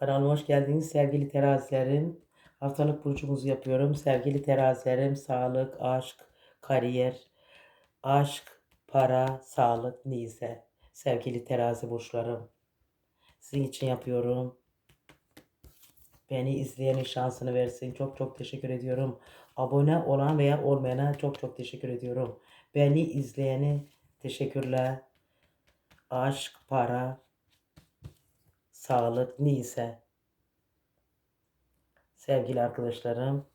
Kanalıma hoş geldiniz sevgili terazilerim. Haftalık burcumuzu yapıyorum. Sevgili terazilerim, sağlık, aşk, kariyer, aşk, para, sağlık, neyse. Sevgili terazi burçlarım. Sizin için yapıyorum. Beni izleyenin şansını versin. Çok çok teşekkür ediyorum. Abone olan veya olmayana çok çok teşekkür ediyorum. Beni izleyeni teşekkürler. Aşk, para, sağlık, neyse. Sevgili arkadaşlarım.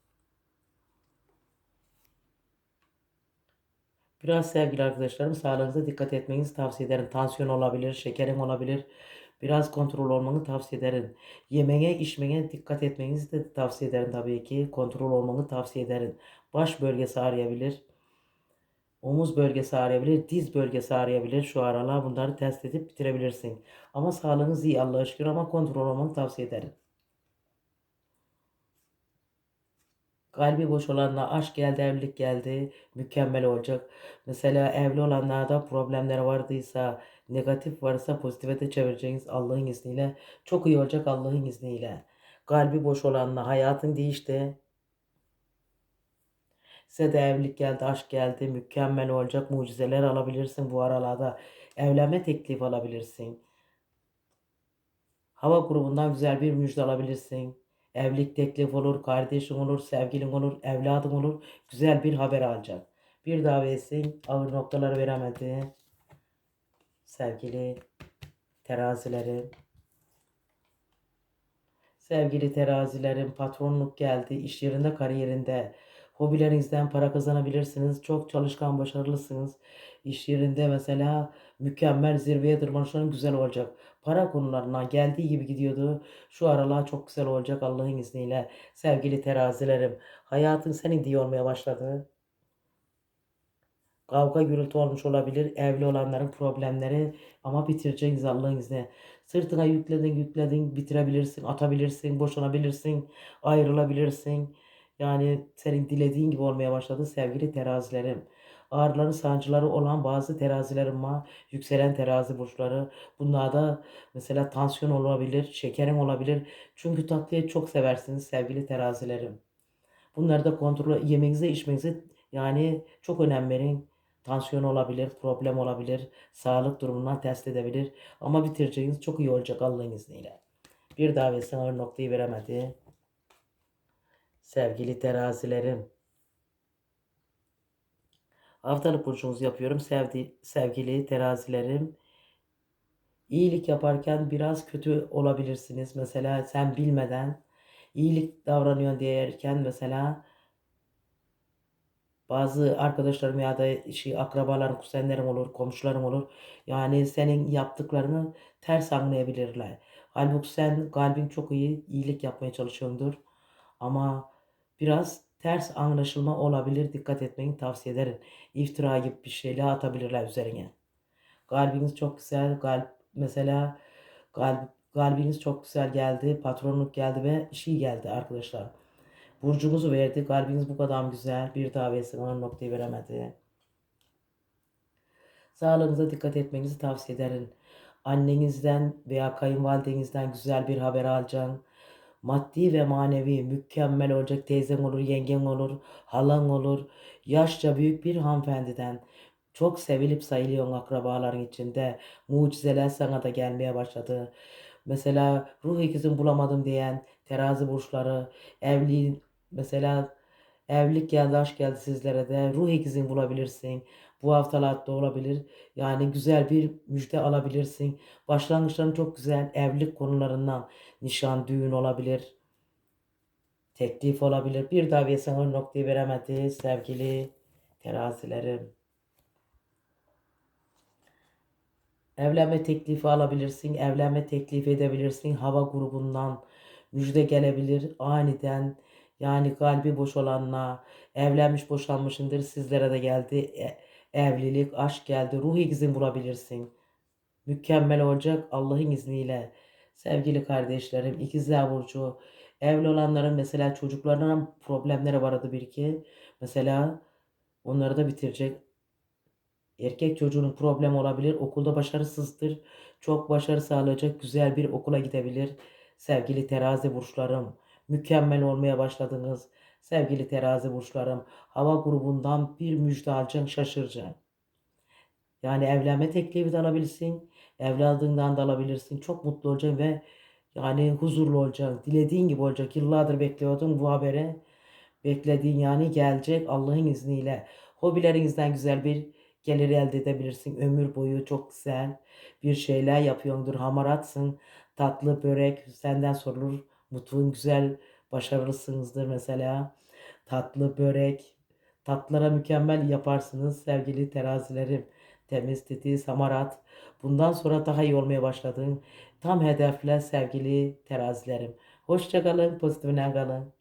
Biraz sevgili arkadaşlarım sağlığınıza dikkat etmenizi tavsiye ederim. Tansiyon olabilir, şekerin olabilir. Biraz kontrol olmanı tavsiye ederim. Yemeğe, içmeye dikkat etmenizi de tavsiye ederim tabii ki. Kontrol olmanı tavsiye ederim. Baş bölgesi ağrıyabilir. Omuz bölgesi ağrıyabilir, diz bölgesi ağrıyabilir. Şu aralar bunları test edip bitirebilirsin. Ama sağlığınız iyi Allah'a şükür ama kontrol olmanı tavsiye ederim. Kalbi boş olanlar aşk geldi, evlilik geldi. Mükemmel olacak. Mesela evli olanlarda problemler vardıysa, negatif varsa pozitife de çevireceğiniz Allah'ın izniyle. Çok iyi olacak Allah'ın izniyle. Kalbi boş olanlar hayatın değişti. Size de evlilik geldi, aşk geldi. Mükemmel olacak. Mucizeler alabilirsin bu aralarda. Evlenme teklifi alabilirsin. Hava grubundan güzel bir müjde alabilirsin. Evlilik teklif olur, kardeşin olur, sevgilin olur, evladın olur. Güzel bir haber alacak. Bir daha versin. Ağır noktaları veremedi. Sevgili terazilerim. Sevgili terazilerim, patronluk geldi. İş yerinde, kariyerinde. Hobilerinizden para kazanabilirsiniz. Çok çalışkan, başarılısınız. İş yerinde mesela mükemmel zirveye tırmanışların güzel olacak. Para konularına geldiği gibi gidiyordu. Şu aralar çok güzel olacak Allah'ın izniyle. Sevgili terazilerim, hayatın senin diye olmaya başladı. Kavga gürültü olmuş olabilir. Evli olanların problemleri ama bitireceğiniz Allah'ın izniyle. Sırtına yükledin yükledin bitirebilirsin, atabilirsin, boşanabilirsin, ayrılabilirsin. Yani senin dilediğin gibi olmaya başladı sevgili terazilerim. Ağrıları sancıları olan bazı terazilerim var. Yükselen terazi burçları. Bunlarda mesela tansiyon olabilir, şekerin olabilir. Çünkü tatlıyı çok seversiniz sevgili terazilerim. Bunları da kontrol yemeğinize içmenize yani çok önem verin. Tansiyon olabilir, problem olabilir, sağlık durumundan test edebilir. Ama bitireceğiniz çok iyi olacak Allah'ın izniyle. Bir daha versen ağır noktayı veremedi. Sevgili terazilerim. Haftalık burcunuzu yapıyorum. Sevdi, sevgili terazilerim. İyilik yaparken biraz kötü olabilirsiniz. Mesela sen bilmeden iyilik davranıyorsun diyerken mesela bazı arkadaşlarım ya da şey, akrabalarım, kuzenlerim olur, komşularım olur. Yani senin yaptıklarını ters anlayabilirler. Halbuki sen kalbin çok iyi, iyilik yapmaya çalışıyordur. Ama biraz ters anlaşılma olabilir. Dikkat etmeni tavsiye ederim. İftira gibi bir şeyle atabilirler üzerine. Kalbiniz çok güzel. Kalp mesela kalp, kalbiniz çok güzel geldi. Patronluk geldi ve şey geldi arkadaşlar. Burcunuzu verdi. Kalbiniz bu kadar güzel. Bir daha versin. Ona noktayı veremedi. Sağlığınıza dikkat etmenizi tavsiye ederim. Annenizden veya kayınvalidenizden güzel bir haber alacaksın. Maddi ve manevi mükemmel olacak teyzen olur, yengen olur, halan olur. Yaşça büyük bir hanımefendiden çok sevilip sayılıyor akrabaların içinde. Mucizeler sana da gelmeye başladı. Mesela ruh ikizim bulamadım diyen terazi burçları, evliliğin mesela evlilik geldi, aşk geldi sizlere de ruh ikizini bulabilirsin. Bu haftalarda olabilir. Yani güzel bir müjde alabilirsin. Başlangıçların çok güzel evlilik konularından nişan, düğün olabilir. Teklif olabilir. Bir daha sana noktayı veremedi sevgili terazilerim. Evlenme teklifi alabilirsin, evlenme teklifi edebilirsin. Hava grubundan müjde gelebilir aniden. Yani kalbi boş olanla evlenmiş boşanmışındır sizlere de geldi. E, evlilik, aşk geldi. Ruh ikizin bulabilirsin. Mükemmel olacak Allah'ın izniyle. Sevgili kardeşlerim, ikizler burcu. Evli olanların mesela çocuklarının problemleri vardı bir iki. Mesela onları da bitirecek. Erkek çocuğunun problem olabilir. Okulda başarısızdır. Çok başarı sağlayacak güzel bir okula gidebilir. sevgili terazi burçlarım. Mükemmel olmaya başladınız sevgili terazi burçlarım. Hava grubundan bir müjde alacaksın şaşıracaksın. Yani evlenme teklifi de alabilirsin. Evladından da alabilirsin. Çok mutlu olacaksın ve yani huzurlu olacaksın. Dilediğin gibi olacak. Yıllardır bekliyordun bu habere. Beklediğin yani gelecek Allah'ın izniyle. Hobilerinizden güzel bir gelir elde edebilirsin. Ömür boyu çok güzel bir şeyler yapıyordur. Hamaratsın. Tatlı börek senden sorulur. Mutluğun güzel başarılısınızdır mesela. Tatlı börek. Tatlılara mükemmel yaparsınız sevgili terazilerim. Temiz, titiz, hamarat. Bundan sonra daha iyi olmaya başladın. Tam hedefle sevgili terazilerim. Hoşça kalın, pozitifine kalın.